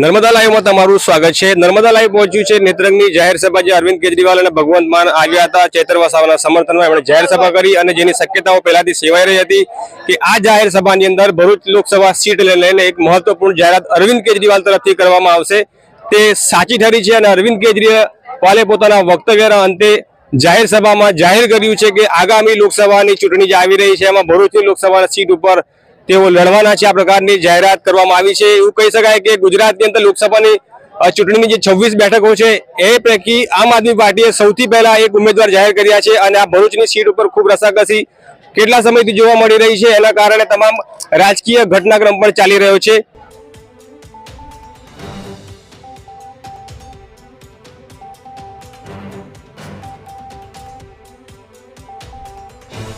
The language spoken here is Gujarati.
નર્મદા લાઈવમાં તમારું સ્વાગત છે. નર્મદા લાઈવ પહોંચ્યું છે નેત્રંગની જાહેર સભા જે અરવિંદ કેજરીવાલ અને ભગવંત માન આવ્યા હતા ચેતર વસાવાના સમર્થનમાં. એમણે જાહેર સભા કરી અને જેની શક્યતાઓ પહેલાથી સેવાઈ રહી હતી કે આ જાહેર સભાની અંદર ભરૂચ લોકસભા સીટ લઈને એક મહત્વપૂર્ણ જાહેરાત અરવિંદ કેજરીવાલ તરફથી કરવામાં આવશે. તે સાચી ઠરી છે અને અરવિંદ કેજરીવાલે પોતાના વક્તવ્યના અંતે જાહેર સભામાં જાહેર કર્યું છે કે આગામી લોકસભાની ચૂંટણી જે આવી રહી છે, એમાં ભરૂચની લોકસભાની સીટ ઉપર તેઓ લડવાના છે આ પ્રકારની જાહેરાત કરવામાં આવી છે. એવું કહી શકાય કે ગુજરાતની અંદર લોકસભાની ચૂંટણીની જે છવ્વીસ બેઠકો છે, એ પૈકી આમ આદમી પાર્ટીએ સૌથી પહેલા એક ઉમેદવાર જાહેર કર્યા છે અને આ ભરૂચની સીટ ઉપર ખૂબ રસાકસી કેટલા સમયથી જોવા મળી રહી છે? એના કારણે તમામ રાજકીય ઘટનાક્રમ પણ ચાલી રહ્યો છે.